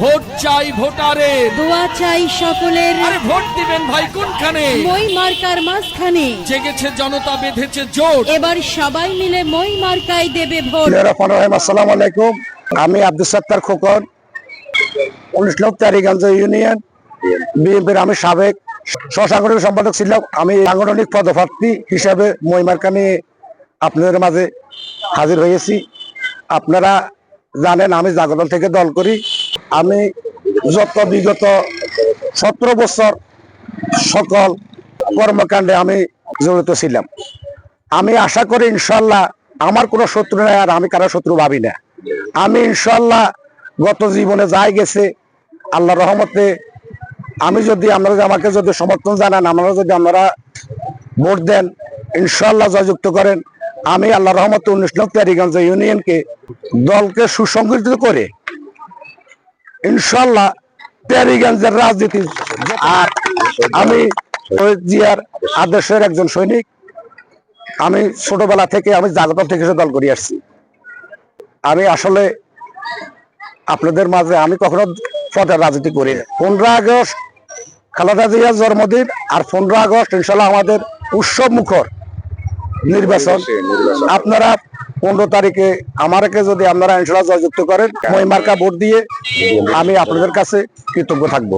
Vote চাই ভোটারের দোয়া চাই সকলের। আরে ভোট দিবেন ভাই কোনখানে? মই মার্কার মাঝখানে। জেগেছে জনতা বেঁধেছে জোট। এবার সবাই মিলে মই মার্কায় দেবে ভোট। রহমান রহিম আসসালামু আলাইকুম। আমি আব্দুল সত্তার খোকন। উনিশ নং তারিগঞ্জ ইউনিয়ন। বিএনপির আমি সাবেক সহসাংগঠনিক সম্পাদক ছিলাম। আমি সাংগঠনিক পদপ্রার্থী হিসাবে মহিমার্কা নিয়ে আপনাদের মাঝে হাজির হয়েছি। আপনারা জানেন আমি জাগরণ থেকে দল করি। আমি যত বিগত সতেরো বছর সকল কর্মকাণ্ডে আমি জড়িত ছিলাম। আমি আশা করি ইনশাল্লাহ আমার কোনো শত্রু নাই আর আমি কারও শত্রু ভাবি না। আমি ইনশাল্লাহ গত জীবনে যাই গেছে, আল্লাহ রহমতে আমি যদি আপনারা আমাকে যদি সমর্থন জানান, আপনারা যদি আপনারা ভোট দেন, ইনশাল্লাহ জয়যুক্ত করেন। আমি আল্লাহ রহমতে উনিশ নং তারিগঞ্জ ইউনিয়নকে দলকে সুসংগঠিত করে ইনশাল্লাহ রাজনীতি। আর আমি জিয়ার আদর্শের একজন সৈনিক। আমি ছোটবেলা থেকে আমি জাগত থেকে দল করে আসছি। আমি আসলে আপনাদের মাঝে আমি কখনো পথের রাজনীতি করি না। পনেরো আগস্ট খালেদা জিয়ার জন্মদিন আর পনেরো আগস্ট ইনশাল্লাহ আমাদের উৎসব মুখর নির্বাচন। আপনারা পনেরো তারিখে আমারকে যদি আপনারা ইনশাল্লাহ যুক্ত করেন মহিমার্কা ভোট দিয়ে আমি আপনাদের কাছে কৃতজ্ঞ থাকব।